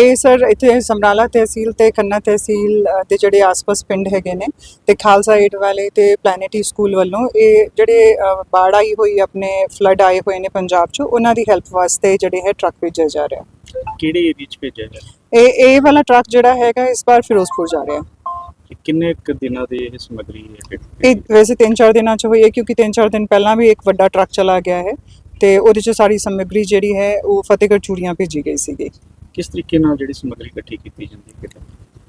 ਇਹ ਸਰ ਇੱਥੇ ਸਮਰਾਲਾ ਤਹਿਸੀਲ ਤੇ ਖੰਨਾ ਤਹਿਸੀਲ ਦੇ ਜਿਹੜੇ ਆਸ-ਪਾਸ ਪਿੰਡ ਹੈਗੇ ਨੇ ਤੇ ਖਾਲਸਾ ਏਡ ਵਾਲੇ ਤੇ ਪਲੈਨੇਟਰੀ ਸਕੂਲ ਵੱਲੋਂ ਇਹ ਜਿਹੜੇ ਬਾੜ ਆਈ ਹੋਈ ਆਪਣੇ ਫਲੱਡ ਆਏ ਹੋਏ ਨੇ ਪੰਜਾਬ 'ਚ ਉਹਨਾਂ ਦੀ ਹੈਲਪ ਵਾਸਤੇ ਜਿਹੜੇ ਹੈ ਟਰੱਕ ਭੇਜਿਆ ਜਾ ਰਿਹਾ। ਕਿਹੜੇ ਏਰੀਆ ਚ ਭੇਜਿਆ ਜਾ ਇਹ ਇਹ ਵਾਲਾ ਟਰੱਕ ਜਿਹੜਾ ਹੈਗਾ ਇਸ ਵਾਰ ਫਿਰੋਜ਼ਪੁਰ ਜਾ ਰਿਹਾ। ਰਿਹਾ ਕਿੰਨੇ ਕੁ ਦਿਨਾਂ ਦੀ ਇਹ ਸਮੱਗਰੀ ਹੈ ਇਹ ਵੈਸੇ 3-4 ਦਿਨਾਂ 'ਚ ਹੋਈ ਹੈ ਕਿਉਂਕਿ 3-4 ਦਿਨ ਪਹਿਲਾਂ ਵੀ ਇੱਕ ਵੱਡਾ ਟਰੱਕ ਚਲਾ ਗਿਆ ਹੈ ਤੇ ਉਹਦੇ 'ਚ ਸਾਰੀ ਸਮੱਗਰੀ ਜਿਹੜੀ ਹੈ ਉਹ ਫਤਿਹਗੜ੍ਹ ਚੂੜੀਆਂ ਭੇਜੀ ਗਈ ਸੀਗੀ। ਕਿਸ ਤਰੀਕੇ ਨਾਲ ਜਿਹੜੀ ਸਮੱਗਰੀ ਇਕੱਠੀ ਕੀਤੀ ਜਾਂਦੀ ਹੈ ਕਿੱਦਾਂ?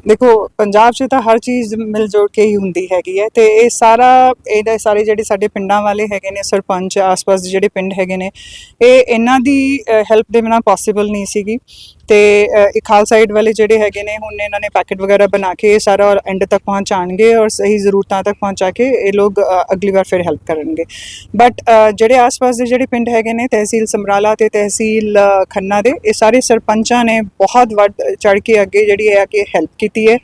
ਦੇਖੋ, ਪੰਜਾਬ 'ਚ ਤਾਂ ਹਰ ਚੀਜ਼ ਮਿਲ ਜੁਲ ਕੇ ਹੀ ਹੁੰਦੀ ਹੈਗੀ ਹੈ ਤੇ ਇਹ ਸਾਰਾ ਇਹਦਾ ਸਾਰੇ ਜਿਹੜੇ ਸਾਡੇ ਪਿੰਡਾਂ ਵਾਲੇ ਹੈਗੇ ਨੇ, ਸਰਪੰਚ, ਆਸ-ਪਾਸ ਦੇ ਜਿਹੜੇ ਪਿੰਡ ਹੈਗੇ ਨੇ, ਇਹ ਇਹਨਾਂ ਦੀ ਹੈਲਪ ਦੇ ਬਿਨਾਂ ਪੋਸੀਬਲ ਨਹੀਂ ਸੀਗੀ ਤੇ ਇਹ ਖਾਲਸਾ ਏਡ ਵਾਲੇ ਜਿਹੜੇ ਹੈਗੇ ਨੇ ਹੁਣ ਇਹਨਾਂ ਨੇ ਪੈਕੇਟ ਵਗੈਰਾ ਬਣਾ ਕੇ ਇਹ ਸਾਰਾ ਐਂਡ ਤੱਕ ਪਹੁੰਚਾਣਗੇ ਔਰ ਸਹੀ ਜ਼ਰੂਰਤਾਂ ਤੱਕ ਪਹੁੰਚਾ ਕੇ ਇਹ ਲੋਕ ਅਗਲੀ ਵਾਰ ਫਿਰ ਹੈਲਪ ਕਰਨਗੇ। ਬਟ ਜਿਹੜੇ ਆਸ-ਪਾਸ ਦੇ ਜਿਹੜੇ ਪਿੰਡ ਹੈਗੇ ਨੇ ਤਹਿਸੀਲ ਸਮਰਾਲਾ ਤੇ ਤਹਿਸੀਲ ਖੰਨਾ ਦੇ ਇਹ ਸਾਰੇ ਸਰਪੰਚਾਂ ਨੇ ਬਹੁਤ ਵੱਡ ਚੜ ਕੇ ਅੱਗੇ ਜਿਹੜੀ ਹੈ ਕਿ ਹੈਲਪ ਕੀਤੀ ਹੈ।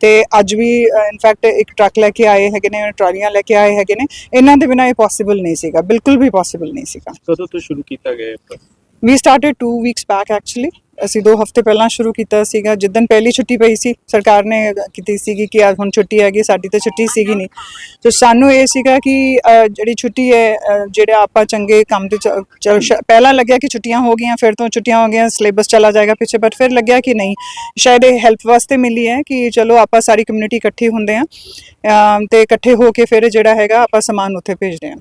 ਤੇ ਅੱਜ ਵੀ ਇਨਫੈਕਟ ਇੱਕ ਟਰੱਕ ਲੈ ਕੇ ਆਏ ਹੈਗੇ ਨੇ ਟਰਾਲੀਆਂ ਲੈ ਕੇ ਆਏ ਹੈਗੇ ਨੇ। ਇਹਨਾਂ ਦੇ ਬਿਨਾਂ ਇਹ ਪੋਸੀਬਲ ਨਹੀਂ ਸੀਗਾ ਬਿਲਕੁਲ ਵੀ ਪੋਸੀਬਲ ਨਹੀਂ ਸੀਗਾ। ਕਦੋਂ ਤੋਂ ਸ਼ੁਰੂ ਕੀਤਾ ਗਿਆ ਇਹ ਵੀ ਸਟਾਰਟਡ 2 ਵੀਕਸ ਬੈਕ ਐਕਚੁਅਲੀ ਅਸੀਂ 2 ਹਫ਼ਤੇ ਪਹਿਲਾਂ ਸ਼ੁਰੂ ਕੀਤਾ ਸੀਗਾ ਜਿੱਦਨ ਪਹਿਲੀ ਛੁੱਟੀ ਪਈ ਸੀ, ਸਰਕਾਰ ਨੇ ਕੀਤੀ ਸੀਗੀ ਕਿ ਅੱਜ ਹੁਣ ਛੁੱਟੀ ਹੈਗੀ, ਸਾਡੀ ਤਾਂ ਛੁੱਟੀ ਸੀਗੀ ਨਹੀਂ। ਸੋ ਸਾਨੂੰ ਇਹ ਸੀਗਾ ਕਿ ਜਿਹੜੀ ਛੁੱਟੀ ਹੈ ਜਿਹੜਾ ਆਪਾਂ ਚੰਗੇ ਕੰਮ ਤੇ ਚ- ਪਹਿਲਾਂ ਲੱਗਿਆ ਕਿ ਛੁੱਟੀਆਂ ਹੋ ਗਈਆਂ, ਫਿਰ ਤੋਂ ਛੁੱਟੀਆਂ ਹੋ ਗਈਆਂ, ਸਿਲੇਬਸ ਚਲਾ ਜਾਏਗਾ ਪਿੱਛੇ ਬਟ ਫਿਰ ਲੱਗਿਆ ਕਿ ਨਹੀਂ। ਸ਼ਾਇਦ ਇਹ ਹੈਲਪ ਵਾਸਤੇ ਮਿਲੀ ਹੈ ਕਿ ਚਲੋ ਆਪਾਂ ਸਾਰੀ ਕਮਿਊਨਿਟੀ ਇਕੱਠੀ ਹੁੰਦੇ ਆ ਤੇ ਇਕੱਠੇ ਹੋ ਕੇ ਫਿਰ ਜਿਹੜਾ ਹੈਗਾ ਆਪਾਂ ਸਮਾਨ ਉੱਥੇ ਭੇਜਦੇ ਆ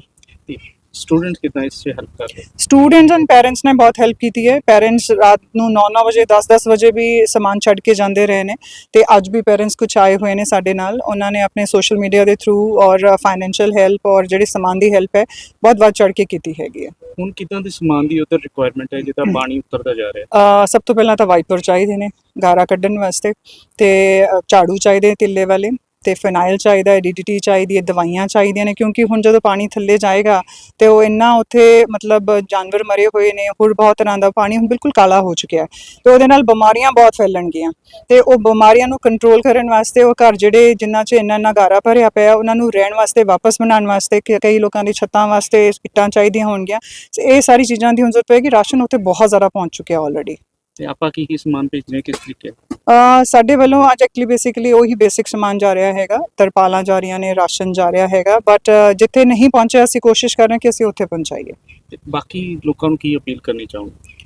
ਸਟੂਡੈਂਟ ਕਿਦਾਂ ਇਸ 'ਚ ਹੈਲਪ ਕਰ ਰਹੇ? ਸਟੂਡੈਂਟਸ ਐਂਡ ਪੈਰੈਂਟਸ ਨੇ ਬਹੁਤ ਹੈਲਪ ਕੀਤੀ ਹੈ। ਪੈਰੈਂਟਸ ਰਾਤ ਨੂੰ 9-9 ਵਜੇ 10-10 ਵਜੇ ਵੀ ਸਮਾਨ ਛੱਡ ਕੇ ਜਾਂਦੇ ਰਹੇ ਨੇ ਤੇ ਅੱਜ ਵੀ ਪੈਰੈਂਟਸ ਕੁਝ ਆਏ ਹੋਏ ਨੇ ਸਾਡੇ ਨਾਲ। ਉਹਨਾਂ ਨੇ ਆਪਣੇ ਸੋਸ਼ਲ ਮੀਡੀਆ ਦੇ ਥਰੂ ਔਰ ਫਾਈਨੈਂਸ਼ੀਅਲ ਹੈਲਪ ਔਰ ਜਿਹੜੀ ਸਮਾਨ ਦੀ ਹੈਲਪ ਹੈ ਬਹੁਤ ਵੱਧ ਚੜ ਕੇ ਕੀਤੀ ਹੈਗੀ ਹੈ। ਹੁਣ ਕਿਦਾਂ ਦੇ ਸਮਾਨ ਦੀ ਉਧਰ ਰਿਕੁਆਇਰਮੈਂਟ ਹੈ ਜਿੱਦਾਂ ਪਾਣੀ ਉਤਰਦਾ ਜਾ ਰਿਹਾ ਅਹ ਸਭ ਤੋਂ ਪਹਿਲਾਂ ਤਾਂ ਵਾਈਪਰ ਚਾਹੀਦੇ ਨੇ ਗਾਰਾ ਕੱਢਣ ਵਾਸਤੇ ਤੇ ਅਹ ਝਾੜੂ ਚਾਹੀਦੇ ਤਿੱਲੇ ਵਾਲੇ। ਤੇ ਫਿਨਾਈਲ ਚਾਹੀਦਾ ਹੈ ਡੀਡੀਟੀ ਚਾਹੀਦੀ ਹੈ, ਦਵਾਈਆਂ ਚਾਹੀਦੀਆਂ ਨੇ, ਕਿਉਂਕਿ ਹੁਣ ਜਦੋਂ ਪਾਣੀ ਥੱਲੇ ਜਾਏਗਾ ਤੇ ਉਹ ਇੰਨਾ ਉੱਥੇ ਮਤਲਬ ਜਾਨਵਰ ਮਰੇ ਹੋਏ ਨੇ, ਹੋਰ ਬਹੁਤ ਤਰ੍ਹਾਂ ਦਾ ਪਾਣੀ ਹੁਣ ਬਿਲਕੁਲ ਕਾਲਾ ਹੋ ਚੁੱਕਿਆ ਹੈ ਤੇ ਉਹਦੇ ਨਾਲ ਬਿਮਾਰੀਆਂ ਬਹੁਤ ਫੈਲਣਗੀਆਂ ਤੇ ਉਹ ਬਿਮਾਰੀਆਂ ਨੂੰ ਕੰਟਰੋਲ ਕਰਨ ਵਾਸਤੇ ਉਹ ਘਰ ਜਿਹੜੇ ਜਿਨ੍ਹਾਂ 'ਚ ਇੰਨਾ ਇੰਨਾ ਗਾਰਾ ਭਰਿਆ ਪਿਆ, ਉਹਨਾਂ ਨੂੰ ਰਹਿਣ ਵਾਸਤੇ, ਵਾਪਸ ਬਣਾਉਣ ਵਾਸਤੇ ਕਈ ਲੋਕਾਂ ਦੀ ਛੱਤਾਂ ਵਾਸਤੇ ਇੱਟਾਂ ਚਾਹੀਦੀਆਂ ਹੋਣਗੀਆਂ ਇਹ ਸਾਰੀ ਚੀਜ਼ਾਂ ਦੀ ਹੁਣ ਜ਼ਰੂਰਤ ਪਏਗੀ, ਰਾਸ਼ਨ ਉੱਥੇ ਬਹੁਤ ਜ਼ਿਆਦਾ ਪਹੁੰਚ ਚੁੱਕਿਆ ਆਲਰੇਡੀ ਤੇ ਆਪਾਂ ਕੀ ਕੀ ਸਮਾਨ ਭੇਜਨੇ ਕਿਸ ਤਰੀਕੇ? ਅ ਸਾਡੇ ਵੱਲੋਂ ਅੱਜ ਐਕਚੁਅਲੀ ਬੇਸਿਕਲੀ ਉਹੀ ਬੇਸਿਕ ਸਮਾਨ ਜਾ ਰਿਹਾ ਹੈਗਾ। ਤਰਪਾਲਾਂ ਜਾ ਰਹੀਆਂ ਨੇ ਰਾਸ਼ਨ ਜਾ ਰਿਹਾ ਹੈਗਾ। ਬਟ ਜਿੱਥੇ ਨਹੀਂ ਪਹੁੰਚਿਆ ਅਸੀਂ ਕੋਸ਼ਿਸ਼ ਕਰ ਰਹੇ ਹਾਂ ਕਿ ਅਸੀਂ ਉੱਥੇ ਪਹੁੰਚਾਈਏ। ਤੇ ਬਾਕੀ ਲੋਕਾਂ ਨੂੰ ਕੀ ਅਪੀਲ ਕਰਨੀ ਚਾਹੋਗੇ?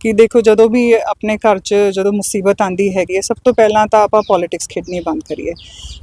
ਕਿ ਦੇਖੋ ਜਦੋਂ ਵੀ ਆਪਣੇ ਘਰ 'ਚ ਜਦੋਂ ਮੁਸੀਬਤ ਆਂਦੀ ਹੈਗੀ ਹੈ, ਸਭ ਤੋਂ ਪਹਿਲਾਂ ਤਾਂ ਆਪਾਂ ਪੋਲਿਟਿਕਸ ਖੇਡਣੀ ਬੰਦ ਕਰੀਏ।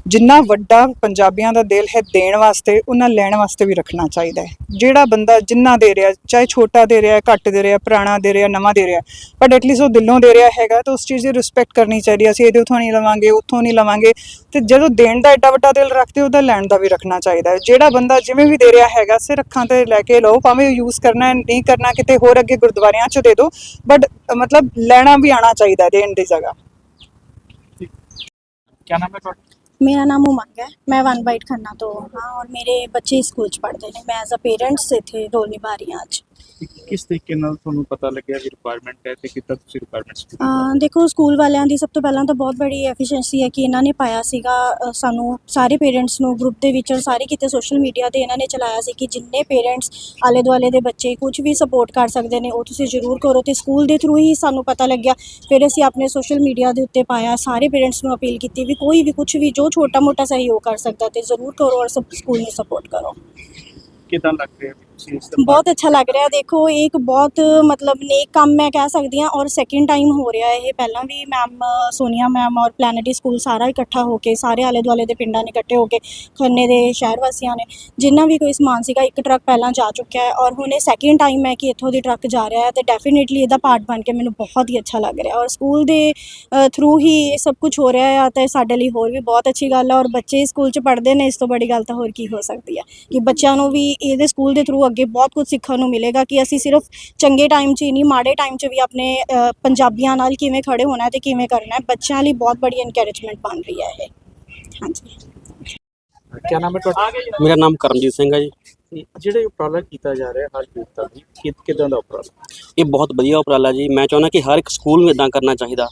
ਜਿੰਨਾ ਵੱਡਾ ਪੰਜਾਬੀਆਂ ਦਾ ਦਿਲ ਹੈ ਦੇਣ ਵਾਸਤੇ, ਉਹਨਾਂ ਲੈਣ ਵਾਸਤੇ ਵੀ ਰੱਖਣਾ ਚਾਹੀਦਾ ਹੈ। ਜਿਹੜਾ ਬੰਦਾ ਜਿੰਨਾ ਦੇ ਰਿਹਾ, ਚਾਹੇ ਛੋਟਾ ਦੇ ਰਿਹਾ, ਘੱਟ ਦੇ ਰਿਹਾ, ਪੁਰਾਣਾ ਦੇ ਰਿਹਾ, ਨਵਾਂ ਦੇ ਰਿਹਾ ਬਟ ਐਟਲੀਸਟ ਉਹ ਦਿਲੋਂ ਦੇ ਰਿਹਾ ਹੈਗਾ, ਤਾਂ ਉਸ ਚੀਜ਼ ਦੀ ਰਿਸਪੈਕਟ ਕਰਨੀ ਚਾਹੀਦੀ ਹੈ। ਅਸੀਂ ਇਹਦੇ ਉਥੋਂ ਨਹੀਂ ਲਵਾਂਗੇ, ਉੱਥੋਂ ਨਹੀਂ ਲਵਾਂਗੇ। ਤੇ ਜਦੋਂ ਦੇਣ ਦਾ ਐਡਾ ਵੱਡਾ ਦਿਲ ਰੱਖਦੇ ਉਹਦਾ ਲੈਣ ਦਾ ਵੀ ਰੱਖਣਾ ਚਾਹੀਦਾ ਹੈ। ਜਿਹੜਾ ਬੰਦਾ ਜਿਵੇਂ ਵੀ ਦੇ ਰਿਹਾ ਹੈਗਾ, ਸਿਰ ਅੱਖਾਂ ਤੇ ਲੈ ਕੇ ਲਓ, ਭਾਵੇਂ ਯੂਜ਼ ਕਰਨਾ ਨਹੀਂ ਕਰਨਾ, ਕਿਤੇ ਹੋਰ ਅੱਗੇ ਗੁਰਦੁਆਰਿਆਂ 'ਚ ਦੇ ਦਿਓ ਬਟ ਮਤਲਬ ਲੈਣਾ ਵੀ ਆਣਾ ਚਾਹੀਦਾ ਹੈ ਦੇਣ ਦੀ ਜਗ੍ਹਾ। ਕੀ ਨਾਮ ਹੈ ਤੁਹਾਡਾ? ਮੇਰਾ ਨਾਮ ਉਮੰਗ ਹੈ। ਮੈਂ ਵਨ ਬਾਈਟ ਖੰਨਾ ਤੋਂ ਹਾਂ ਔਰ ਮੇਰੇ ਬੱਚੇ ਸਕੂਲ ਚ ਪੜ੍ਹਦੇ ਨੇ। ਮੈਂ ਐਜ਼ ਅ ਪੇਰੈਂਟਸ ਇੱਥੇ ਰੋਲ ਨਿਭਾ ਰਹੀ ਹਾਂ ਅੱਜ। ਕਿਸ ਤਰੀਕੇ ਨਾਲ ਤੁਹਾਨੂੰ ਪਤਾ ਲੱਗਿਆ ਵੀ ਰਿਕੁਆਇਰਮੈਂਟ ਹੈ ਤੇ ਕਿੱਦਾਂ ਤੁਸੀਂ ਰਿਕੁਆਇਰਮੈਂਟਸ ਅਹ ਦੇਖੋ ਸਕੂਲ ਵਾਲਿਆਂ ਦੀ ਸਭ ਤੋਂ ਪਹਿਲਾਂ ਤਾਂ ਬਹੁਤ ਬੜੀ ਐਫੀਸ਼ੀਐਂਸੀ ਹੈ ਕਿ ਇਹਨਾਂ ਨੇ ਪਾਇਆ ਸੀਗਾ ਸਾਨੂੰ ਸਾਰੇ ਪੇਰੈਂਟਸ ਨੂੰ ਗਰੁੱਪ ਦੇ ਵਿੱਚ ਔਰ ਸਾਰੇ ਕਿਤੇ ਸੋਸ਼ਲ ਮੀਡੀਆ ਤੇ ਇਹਨਾਂ ਨੇ ਚਲਾਇਆ ਸੀ ਕਿ ਜਿੰਨੇ ਪੇਰੈਂਟਸ ਆਲੇ ਦੁਆਲੇ ਦੇ ਬੱਚੇ ਕੁਝ ਵੀ ਸਪੋਰਟ ਕਰ ਸਕਦੇ ਨੇ ਉਹ ਤੁਸੀਂ ਜ਼ਰੂਰ ਕਰੋ ਤੇ ਸਕੂਲ ਦੇ ਥਰੂ ਹੀ ਸਾਨੂੰ ਪਤਾ ਲੱਗਿਆ। ਫਿਰ ਅਸੀਂ ਆਪਣੇ ਸੋਸ਼ਲ ਮੀਡੀਆ ਦੇ ਉੱਤੇ ਪਾਇਆ ਸਾਰੇ ਪੇਰੈਂਟਸ ਨੂੰ ਅਪੀਲ ਕੀਤੀ ਵੀ ਕੋਈ ਵੀ ਕੁਝ ਵੀ ਜੋ ਛੋਟਾ ਮੋਟਾ ਸਹਿਯੋਗ ਕਰ ਸਕਦਾ ਤੇ ਜ਼ਰੂਰ ਕਰੋ ਔਰ ਸਭ ਸਕੂਲ ਨੂੰ ਸਪੋਰਟ ਕਰੋ। ਕਿਦਾਂ ਲੱਗ ਰਿਹਾ? ਵੀ ਬਹੁਤ ਅੱਛਾ ਲੱਗ ਰਿਹਾ। ਦੇਖੋ, ਇਹ ਇੱਕ ਬਹੁਤ, ਮਤਲਬ ਨੇਕ ਕੰਮ ਮੈਂ ਕਹਿ ਸਕਦੀ ਹਾਂ ਔਰ ਸੈਕਿੰਡ ਟਾਈਮ ਹੋ ਰਿਹਾ ਇਹ। ਪਹਿਲਾਂ ਵੀ ਮੈਮ ਸੋਨੀਆ ਮੈਮ ਔਰ ਪਲੈਨੇਟਰੀ ਸਕੂਲ ਸਾਰਾ ਇਕੱਠਾ ਹੋ ਕੇ, ਸਾਰੇ ਆਲੇ ਦੁਆਲੇ ਦੇ ਪਿੰਡਾਂ ਨੇ ਇਕੱਠੇ ਹੋ ਕੇ, ਖੰਨੇ ਦੇ ਸ਼ਹਿਰ ਵਾਸੀਆਂ ਨੇ, ਜਿੰਨਾ ਵੀ ਕੋਈ ਸਮਾਨ ਸੀਗਾ, ਇੱਕ ਟਰੱਕ ਪਹਿਲਾਂ ਜਾ ਚੁੱਕਿਆ ਹੈ ਔਰ ਹੁਣ ਇਹ ਸੈਕਿੰਡ ਟਾਈਮ ਹੈ ਕਿ ਇੱਥੋਂ ਦੀ ਟਰੱਕ ਜਾ ਰਿਹਾ ਹੈ ਤੇ ਡੈਫੀਨਿਟਲੀ ਇਹਦਾ ਪਾਰਟ ਬਣ ਕੇ ਮੈਨੂੰ ਬਹੁਤ ਹੀ ਅੱਛਾ ਲੱਗ ਰਿਹਾ। ਔਰ ਸਕੂਲ ਦੇ ਥਰੂ ਹੀ ਇਹ ਸਭ ਕੁਝ ਹੋ ਰਿਹਾ ਹੈ ਤਾਂ ਸਾਡੇ ਲਈ ਹੋਰ ਵੀ ਬਹੁਤ ਅੱਛੀ ਗੱਲ ਹੈ ਔਰ ਬੱਚੇ ਸਕੂਲ 'ਚ ਪੜ੍ਹਦੇ ਨੇ, ਇਸ ਤੋਂ ਬੜੀ ਗੱਲ ਤਾਂ ਹੋਰ ਕੀ ਹੋ ਸਕਦੀ ਹੈ ਕਿ ਬੱਚਿਆਂ ਨੂੰ ਵੀ ਇਹਦੇ ਸਕੂਲ ਦੇ ਥਰੂ ਅੱਗੇ ਬਹੁਤ ਕੁਝ ਸਿੱਖਣ ਨੂੰ ਮਿਲੇਗਾ ਕਿ ਅਸੀਂ ਸਿਰਫ ਚੰਗੇ ਟਾਈਮ 'ਚ ਹੀ ਨਹੀਂ ਮਾੜੇ ਟਾਈਮ 'ਚ ਵੀ ਆਪਣੇ ਅ, ਪੰਜਾਬੀਆਂ ਨਾਲ ਕਿਵੇਂ ਖੜੇ ਹੋਣਾ ਹੈ ਤੇ ਕਿਵੇਂ ਕਰਨਾ ਹੈ ਬੱਚਿਆਂ ਲਈ ਬਹੁਤ ਬੜੀ ਇਨਕਰੇਜਮੈਂਟ ਬਣ ਰਹੀ ਹੈ ਇਹ। ਹਾਂਜੀ। ਕੀ ਨਾਮ ਹੈ ਤੁਹਾਡਾ? ਮੇਰਾ ਨਾਮ ਕਰਮਜੀਤ ਸਿੰਘ ਹੈ ਜੀ। ਤੇ ਜਿਹੜੇ ਉਪਰਾਲਾ ਕੀਤਾ ਜਾ ਰਿਹਾ ਹਾਲ ਪੀੜਤਾਂ ਦੀ ਕਿ ਕਿਦਾਂ ਦਾ ਉਪਰਾਲਾ? ਇਹ ਬਹੁਤ ਵਧੀਆ ਉਪਰਾਲਾ ਜੀ। ਮੈਂ ਚਾਹੁੰਦਾ ਕਿ ਹਰ ਇੱਕ ਸਕੂਲ ਨੂੰ ਇਦਾਂ ਕਰਨਾ ਚਾਹੀਦਾ।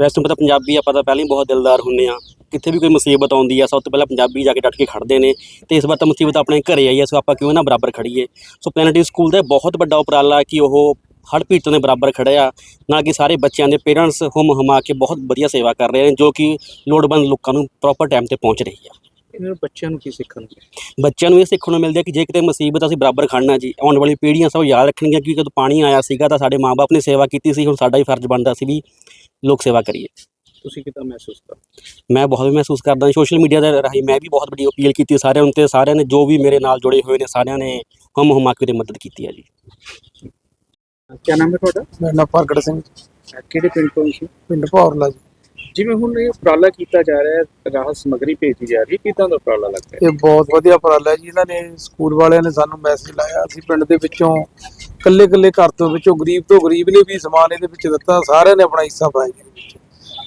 ਵੈਸੇ ਤੁਹਾਨੂੰ ਪਤਾ ਪੰਜਾਬੀ ਆਪਾਂ ਤਾਂ ਪਹਿਲਾਂ ਹੀ ਬਹੁਤ ਦਿਲਦਾਰ ਹੁੰਨੇ ਆ ਕਿੱਥੇ ਵੀ ਕੋਈ ਮੁਸੀਬਤ ਆਉਂਦੀ ਆ ਸਭ ਤੋਂ ਪਹਿਲਾਂ ਪੰਜਾਬੀ ਜਾ ਕੇ ਡਟ ਕੇ ਖੜਦੇ ਨੇ ਤੇ ਇਸ ਵਾਰ ਤਾਂ ਮੁਸੀਬਤ ਆਪਣੇ ਘਰੇ ਆਈ ਆ ਸੋ ਆਪਾਂ ਕਿਉਂ ਨਾ ਬਰਾਬਰ ਖੜੀਏ। ਸੋ ਪਲੈਨੇਟਰੀ ਸਕੂਲ ਦਾ ਬਹੁਤ ਵੱਡਾ ਉਪਰਾਲਾ ਕਿ ਉਹ ਹੜ ਪੀੜਤਾਂ ਦੇ ਬਰਾਬਰ ਖੜੇ ਆ ਨਾ ਕਿ ਸਾਰੇ ਬੱਚਿਆਂ ਦੇ ਪੇਰੈਂਟਸ ਹੁਮ ਹਮਾ ਕੇ ਬਹੁਤ ਵਧੀਆ ਸੇਵਾ ਕਰ ਰਹੇ ਨੇ ਜੋ ਕਿ ਲੋੜਵੰਦ ਲੋਕਾਂ ਨੂੰ ਪ੍ਰੋਪਰ ਟਾਈਮ ਤੇ ਪਹੁੰਚ ਰਹੀ ਆ। ਇਹਨਾਂ ਨੂੰ ਬੱਚਿਆਂ ਨੂੰ ਕੀ ਸਿੱਖਣ ਨੂੰ? ਬੱਚਿਆਂ ਨੂੰ ਇਹ ਸਿੱਖਣ ਨੂੰ ਮਿਲਦਾ ਕਿ ਜੇ ਕਿਤੇ ਮੁਸੀਬਤ ਅਸੀਂ ਬਰਾਬਰ ਖੜਨਾ ਜੀ ਆਉਣ ਵਾਲੀ ਪੀੜ੍ਹੀਆਂ ਸਭ ਯਾਦ ਰੱਖਣਗੀਆਂ ਕਿ ਜਦੋਂ ਪਾਣੀ ਆਇਆ ਸੀਗਾ ਤਾਂ ਸਾਡੇ ਮਾਪੇ ਨੇ ਸੇਵਾ ਕੀਤੀ ਸੀ ਹੁਣ ਸਾਡਾ ਹੀ ਫਰਜ਼ ਬਣਦਾ ਸੀ ਵੀ ਲੋਕ ਸੇਵਾ ਕਰੀਏ। ਤੁਸੀਂ ਕਿਦਾਂ ਮਹਿਸੂਸ ਕਰ ਮੈਂ ਬਹੁਤ ਮਹਿਸੂਸ ਕਰਦਾ ਸੋਸ਼ਲ ਮੀਡੀਆ ਦੇ ਰਾਹੀਂ। ਮੈਂ ਵੀ ਬਹੁਤ ਵੱਡੀ ਅਪੀਲ ਕੀਤੀ ਸਾਰਿਆਂ ਨੂੰ ਤੇ ਸਾਰਿਆਂ ਨੇ ਜੋ ਵੀ ਮੇਰੇ ਨਾਲ ਜੁੜੇ ਹੋਏ ਨੇ ਸਾਰਿਆਂ ਨੇ ਹਮ ਹਮਾ ਕੇ ਦੀ ਮਦਦ ਕੀਤੀ ਹੈ ਜੀ। ਕੀ ਨਾਮ ਹੈ ਤੁਹਾਡਾ? ਮੇਰਾ ਨਾਮ ਪ੍ਰਗਟ ਸਿੰਘ ਕਿਹੜੇ ਪਿੰਡ ਤੋਂ ਤੁਸੀਂ ਪਿੰਡ ਭੌਰਲਾ ਜੀ। ਜਿਵੇਂ ਹੁਣ ਇਹ ਉਪਰਾਲਾ ਕੀਤਾ ਜਾ ਰਿਹਾ ਹੈ ਰਾਹਤ ਸਮਗਰੀ ਭੇਜੀ ਜਾ ਰਹੀ ਹੈ ਕਿਦਾਂ ਦਾ ਉਪਰਾਲਾ ਲੱਗਦਾ ਹੈ? ਇਹ ਬਹੁਤ ਵਧੀਆ ਉਪਰਾਲਾ ਹੈ ਜੀ। ਇਹਨਾਂ ਨੇ ਸਕੂਲ ਵਾਲਿਆਂ ਨੇ ਸਾਨੂੰ ਮੈਸੇਜ ਲਾਇਆ ਅਸੀਂ ਪਿੰਡ ਦੇ ਵਿੱਚੋਂ ਕੱਲੇ ਕੱਲੇ ਘਰ ਤੋਂ ਵਿੱਚੋਂ ਗਰੀਬ ਤੋਂ ਗਰੀਬ ਨੇ ਵੀ ਸਮਾਨ ਇਹਦੇ ਵਿੱਚ ਦਿੱਤਾ ਸਾਰਿਆਂ ਨੇ ਆਪਣਾ ਹਿੱਸਾ ਪਾਇਆ ਜੀ ਇਹਦੇ ਵਿੱਚ।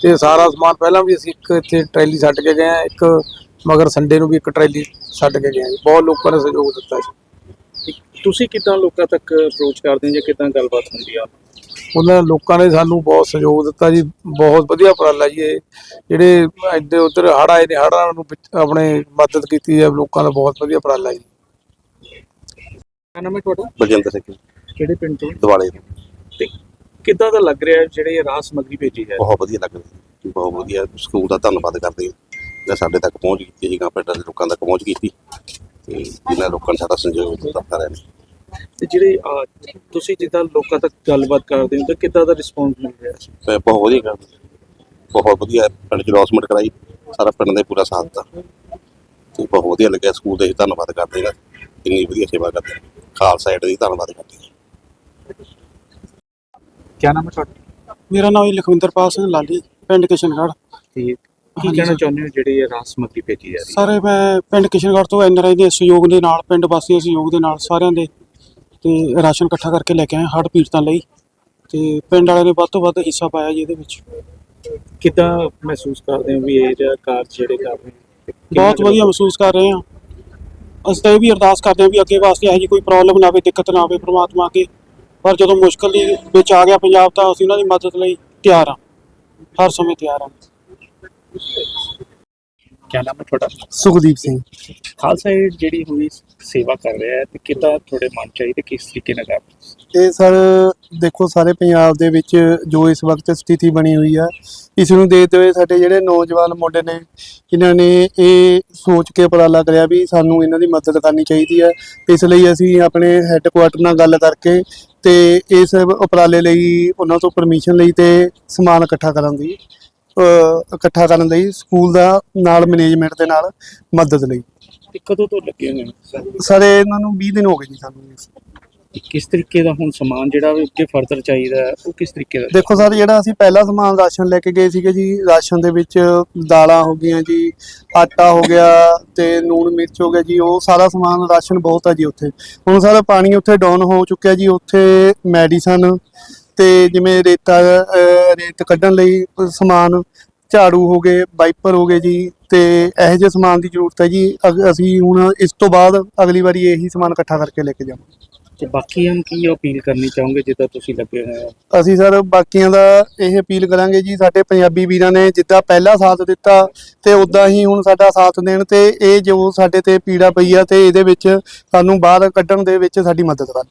ਤੇ ਸਾਰਾ ਸਮਾਨ ਪਹਿਲਾਂ ਵੀ ਅਸੀਂ ਇੱਕ ਇੱਥੇ ਟਰੈਲੀ ਛੱਡ ਕੇ ਗਏ ਆ ਇੱਕ ਮਗਰ ਸੰਡੇ ਨੂੰ ਵੀ ਇੱਕ ਟਰੈਲੀ ਛੱਡ ਕੇ ਗਏ ਆ ਬਹੁਤ ਲੋਕਾਂ ਨੇ ਸਹਿਯੋਗ ਦਿੱਤਾ ਜੀ। ਤੁਸੀਂ ਕਿਦਾਂ ਲੋਕਾਂ ਤੱਕ ਅਪਰੋਚ ਕਰਦੇ ਹੋ ਜਾਂ ਕਿਦਾਂ ਗੱਲਬਾਤ ਹੁੰਦੀ ਆ? ਉਹਨਾਂ ਲੋਕਾਂ ਨੇ ਸਾਨੂੰ ਬਹੁਤ ਸਹਿਯੋਗ ਦਿੱਤਾ ਜੀ। ਬਹੁਤ ਵਧੀਆ ਉਪਰਾਲਾ ਜੀ ਇਹ। ਜਿਹੜੇ ਇੱਧਰ ਉੱਧਰ ਹੜ੍ਹ ਆਏ ਨੇ ਹੜ੍ਹਾਂ ਨੂੰ ਵਿੱਚ ਆਪਣੇ ਮਦਦ ਕੀਤੀ ਹੈ ਲੋਕਾਂ ਦਾ ਬਹੁਤ ਵਧੀਆ ਉਪਰਾਲਾ ਜੀ। ਨਾਮ ਹੈ ਤੁਹਾਡਾ? ਬਲਜਿੰਦਰ ਸਿੰਘ। ਕਿਹੜੇ ਪਿੰਡ ਤੋਂ? ਦਿਵਾਲੇ ਤੇ ਕਿੱਦਾਂ ਦਾ ਲੱਗ ਰਿਹਾ ਜਿਹੜੇ ਰਾਹਤ ਸਮਗਰੀ ਭੇਜੀ ਜਾ ਰਹੀ ਬਹੁਤ ਵਧੀਆ ਲੱਗ ਰਿਹਾ ਬਹੁਤ ਵਧੀਆ। ਸਕੂਲ ਦਾ ਧੰਨਵਾਦ ਕਰਦੇ ਹਾਂ। ਜਿਹੜਾ ਸਾਡੇ ਤੱਕ ਪਹੁੰਚ ਕੀਤੀ ਜੀ ਪਿੰਡਾਂ ਦੇ ਲੋਕਾਂ ਤੱਕ ਪਹੁੰਚ ਕੀਤੀ ਤੇ ਜਿਨ੍ਹਾਂ ਲੋਕਾਂ ਨੇ ਸਾਡਾ ਸੰਯੋਗ ਦਿੱਤਾ ਸਾਰਿਆਂ ਨੇ। ਤੇ ਜਿਹੜੇ ਤੁਸੀਂ ਜਿੱਦਾਂ ਲੋਕਾਂ ਤੱਕ ਗੱਲਬਾਤ ਕਰਦੇ ਹੋ ਤਾਂ ਕਿੱਦਾਂ ਦਾ ਰਿਸਪੌਂਸ ਮਿਲ ਰਿਹਾ ਹੈ ਤੇ ਬਹੁਤ ਵਧੀਆ ਗੱਲ ਬਹੁਤ ਵਧੀਆ ਪਿੰਡ ਚ ਲੌਸਮੈਂਟ ਕਰਾਈ। ਸਾਰਾ ਪਿੰਡ ਨੇ ਪੂਰਾ ਸਾਥ ਦਿੱਤਾ। ਤੇ ਬਹੁਤ ਵਧੀਆ ਲੱਗਿਆ ਸਕੂਲ ਦੇ ਅਸੀਂ ਧੰਨਵਾਦ ਕਰਦੇ ਹਾਂ। ਇੰਨੀ ਵਧੀਆ ਸੇਵਾ ਕਰਦੇ ਨੇ ਖਾਲਸਾ ਏਡ ਦੀ ਧੰਨਵਾਦ ਕਰਦੇ ਹਾਂ। ਕੀ ਨਾਮ ਹੈ ਤੁਹਾਡਾ? ਮੇਰਾ ਨਾਮ ਲਖਵਿੰਦਰਪਾਲ ਸਿੰਘ ਲਾਲੀ ਪਿੰਡ ਕਿਸ਼ਨਗੜ੍ਹ। ਤੇ ਕੀ ਹਾਂਜੀ ਕਹਿਣਾ ਸਰ। ਚਾਹੁੰਦੇ ਹੋ ਜਿਹੜੀ ਇਹ ਰਾਹਤ ਸਮਗਰੀ ਭੇਜੀ ਜਾ ਰਹੀ ਹੈ? ਸਾਰੇ ਮੈਂ ਪਿੰਡ ਕਿਸ਼ਨਗੜ੍ਹ ਤੋਂ ਐਨਆਰਆਈ ਦੇ ਸਹਿਯੋਗ ਦੇ ਨਾਲ ਪਿੰਡ ਵਾਸੀਆਂ ਦੇ ਸਹਿਯੋਗ ਦੇ ਨਾਲ ਸਾਰਿਆਂ ਦੇ ਤੇ ਰਾਸ਼ਨ ਇਕੱਠਾ ਕਰਕੇ ਲੈ ਕੇ ਆਏ ਹੜ੍ਹ ਪੀੜਤਾਂ ਲਈ। ਤੇ ਪਿੰਡ ਵਾਲਿਆਂ ਨੇ ਵੱਧ ਤੋਂ ਵੱਧ ਹਿੱਸਾ ਪਾਇਆ ਜੀ ਇਹਦੇ ਵਿੱਚ। ਕਿੱਦਾਂ ਮਹਿਸੂਸ ਕਰਦੇ ਹੋ ਵੀ ਇਹ ਜਿਹੜਾ ਕਾਰਜ ਜਿਹੜੇ ਕਰ ਰਹੇ ਹੋ ਕਿੰਨਾ ਬਹੁਤ ਵਧੀਆ ਮਹਿਸੂਸ ਕਰ ਰਹੇ ਹਾਂ। ਅਸੀਂ ਤਾਂ ਇਹ ਵੀ ਅਰਦਾਸ ਕਰਦੇ ਹਾਂ ਵੀ ਅੱਗੇ ਵਾਸਤੇ ਇਹੋ ਜਿਹੀ ਕੋਈ ਪ੍ਰੋਬਲਮ ਨਾ ਆਵੇ ਦਿੱਕਤ ਨਾ ਆਵੇ ਪ੍ਰਮਾਤਮਾ ਅੱਗੇ। ਪਰ ਜਦੋਂ ਮੁਸ਼ਕਲ ਦੀ ਵਿੱਚ ਆ ਗਿਆ ਪੰਜਾਬ ਤਾਂ ਅਸੀਂ ਉਹਨਾਂ ਦੀ ਮਦਦ ਲਈ ਤਿਆਰ ਹਾਂ। ਹਰ ਸਮੇਂ ਤਿਆਰ ਹਾਂ। ਕੀ ਨਾਮ ਹੈ ਤੁਹਾਡਾ? ਸੁਖਦੀਪ ਸਿੰਘ। ਖਾਲਸਾ ਏਡ ਜਿਹੜੀ ਹੋਈ ਸੇਵਾ ਕਰ ਰਿਹਾ ਹੈ ਤੇ ਕਿੱਦਾਂ ਤੁਹਾਡੇ ਮਨ ਚ ਆਈ ਤੇ ਕਿਸ ਤਰੀਕੇ ਨਾਲ ਕਰ ਹੋ? ਇਹ ਸਰ ਦੇਖੋ ਸਾਰੇ ਪੰਜਾਬ ਦੇ ਵਿੱਚ ਜੋ ਇਸ ਵਕਤ ਸਥਿਤੀ ਬਣੀ ਹੋਈ ਆ ਇਸ ਨੂੰ ਦੇਖਦੇ ਹੋਏ ਸਾਡੇ ਜਿਹੜੇ ਨੌਜਵਾਨ ਮੁੰਡੇ ਨੇ ਇਹਨਾਂ ਨੇ ਇਹ ਸੋਚ ਕੇ ਉਪਰਾਲਾ ਕਰਿਆ ਵੀ ਸਾਨੂੰ ਇਹਨਾਂ ਦੀ ਮਦਦ ਕਰਨੀ ਚਾਹੀਦੀ ਹੈ ਇਸ ਲਈ ਅਸੀਂ ਆਪਣੇ ਹੈੱਡਕੁਆਟਰ ਨਾਲ ਗੱਲ ਕਰਕੇ ਤੇ ਇਸ ਉਪਰਾਲੇ ਲਈ ਉਹਨਾਂ ਤੋਂ ਪਰਮਿਸ਼ਨ ਲਈ ਤੇ ਸਮਾਨ ਇਕੱਠਾ ਕਰਨ ਦੀ ਇਕੱਠਾ ਕਰਨ ਲਈ ਸਕੂਲ ਦਾ ਨਾਲ ਮੈਨੇਜਮੈਂਟ ਦੇ ਨਾਲ ਮਦਦ ਲਈ। ਕਦੋਂ ਤੋਂ ਲੱਗੇ ਹੋਏ ਨੇ? ਸਰ ਇਹਨਾਂ ਨੂੰ 20 ਦਿਨ ਹੋ ਗਏ ਜੀ ਸਾਨੂੰ ਇਸ ਕਿਸ ਤਰੀਕੇ ਦਾ ਹੁਣ ਸਮਾਨ ਜਿਹੜਾ ਵੀ ਅੱਗੇ ਫਰਦਰ ਚਾਹੀਦਾ ਉਹ ਕਿਸ ਤਰੀਕੇ ਦਾ? ਦੇਖੋ ਸਰ, ਜਿਹੜਾ ਅਸੀਂ ਪਹਿਲਾ ਸਮਾਨ ਰਾਸ਼ਨ ਲੈ ਕੇ ਗਏ ਸੀਗੇ ਜੀ, ਰਾਸ਼ਨ ਦੇ ਵਿੱਚ ਦਾਲਾਂ ਹੋ ਗਈਆਂ ਜੀ, ਆਟਾ ਹੋ ਗਿਆ ਤੇ ਨੂਣ ਮਿਰਚ ਹੋ ਗਿਆ ਜੀ, ਉਹ ਸਾਰਾ ਸਮਾਨ ਰਾਸ਼ਨ ਬਹੁਤ ਹੈ ਜੀ ਉੱਥੇ। ਹੁਣ ਸਰ, ਪਾਣੀ ਉੱਥੇ ਡਾਊਨ ਹੋ ਚੁੱਕਿਆ ਜੀ, ਉੱਥੇ ਮੈਡੀਸਨ ਤੇ ਜਿਵੇਂ ਰੇਤਾ ਰੇਤ ਕੱਢਣ ਲਈ ਸਮਾਨ, ਝਾੜੂ ਹੋ ਗਏ, ਵਾਈਪਰ ਹੋ ਗਏ ਜੀ, ਤੇ ਇਹੋ ਜਿਹੇ ਸਮਾਨ ਦੀ ਜ਼ਰੂਰਤ ਹੈ ਜੀ। ਅਗ- ਅਸੀਂ ਹੁਣ ਇਸ ਤੋਂ ਬਾਅਦ ਅਗਲੀ ਵਾਰੀ ਇਹੀ ਸਮਾਨ ਇਕੱਠਾ ਕਰਕੇ ਲੈ ਕੇ ਜਾਵਾਂਗੇ। ਤੇ ਬਾਕੀਆਂ ਨੂੰ ਕੀ ਅਪੀਲ ਕਰਨੀ ਚਾਹੋਗੇ ਜਿੱਦਾਂ ਤੁਸੀਂ ਲੱਗੇ ਹੋਏ ਹੋ? ਅਸੀਂ ਸਰ ਬਾਕੀਆਂ ਦਾ ਇਹ ਅਪੀਲ ਕਰਾਂਗੇ ਜੀ, ਸਾਡੇ ਪੰਜਾਬੀ ਵੀਰਾਂ ਨੇ ਜਿੱਦਾਂ ਪਹਿਲਾ ਸਾਥ ਦਿੱਤਾ ਤੇ ਉਦਾਂ ਹੀ ਹੁਣ ਸਾਡਾ ਸਾਥ ਦੇਣ ਤੇ ਇਹ ਜੋ ਸਾਡੇ ਤੇ ਪੀੜਾ ਪਈ ਆ ਤੇ ਇਹਦੇ ਵਿੱਚ ਸਾਨੂੰ ਬਾਹਰ ਕੱਢਣ ਦੇ ਵਿੱਚ ਸਾਡੀ ਮਦਦ ਕਰਨ।